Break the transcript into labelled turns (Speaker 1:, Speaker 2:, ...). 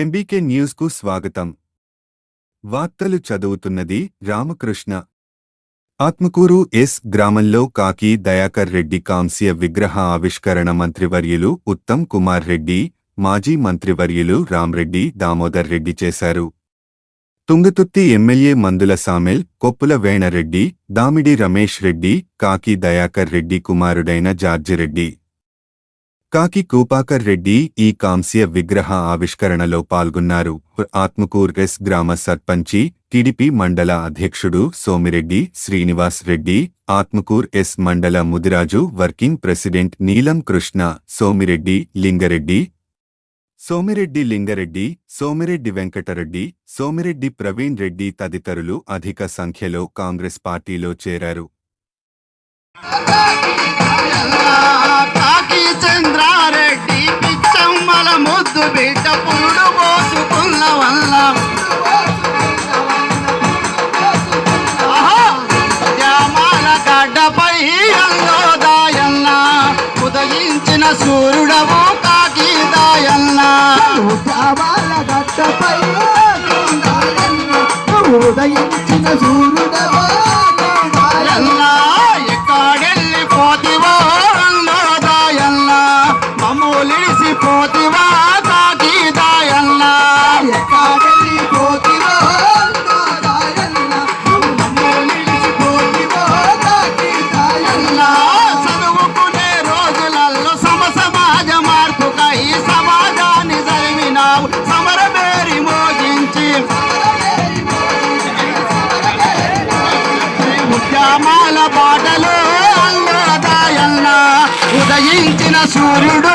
Speaker 1: MBK న్యూస్కు స్వాగతం. వార్తలు చదువుతున్నది రామకృష్ణ. ఆత్మకూరు ఎస్ గ్రామంలో కాకి దయాకర్ రెడ్డి కాంస్య విగ్రహ ఆవిష్కరణ మంత్రివర్యులు ఉత్తమ్ కుమార్ రెడ్డి మాజీ మంత్రివర్యులు రామ్రెడ్డి దామోదర్ రెడ్డి చేశారు. తుంగతుర్తి ఎమ్మెల్యే మందుల సామెల్ కొప్పుల వేణరెడ్డి దామిడి రమేష్ రెడ్డి కాకి దయాకర్ రెడ్డి కుమారుడైన జార్జిరెడ్డి. కాకి కూపాకర్ రెడ్డి ఈ కాంస్య విగ్రహ ఆవిష్కరణలో పాల్గొన్నారు. ఆత్మకూర్ ఎస్ గ్రామ సర్పంచి టిడిపి మండల అధ్యక్షుడు సోమిరెడ్డి శ్రీనివాస్ రెడ్డి ఆత్మకూర్ ఎస్ మండల ముదిరాజు వర్కింగ్ ప్రెసిడెంట్ నీలం కృష్ణ సోమిరెడ్డి లింగరెడ్డి సోమిరెడ్డి లింగరెడ్డి సోమిరెడ్డి వెంకటరెడ్డి సోమిరెడ్డి ప్రవీణ్ రెడ్డి తదితరులు అధిక సంఖ్యలో కాంగ్రెస్ పార్టీలో చేరారు.
Speaker 2: పురుడు పోసుకున్న వల్ల గడ్డపై అల్లోదాయన్న ఉదయించిన సూర్యుడవు కాకి దాయన్న
Speaker 3: ఉద్యామాల గట్టపై ఉదయించిన సూర్యుడవో
Speaker 2: దాయన్న ఎక్కడెళ్ళి పోతివో అల్లోదాయన్న మమ్మూలిడిసి పోతివా ఉద్యమాల పాటలు అన్నదాయన్న ఉదయించిన సూర్యుడు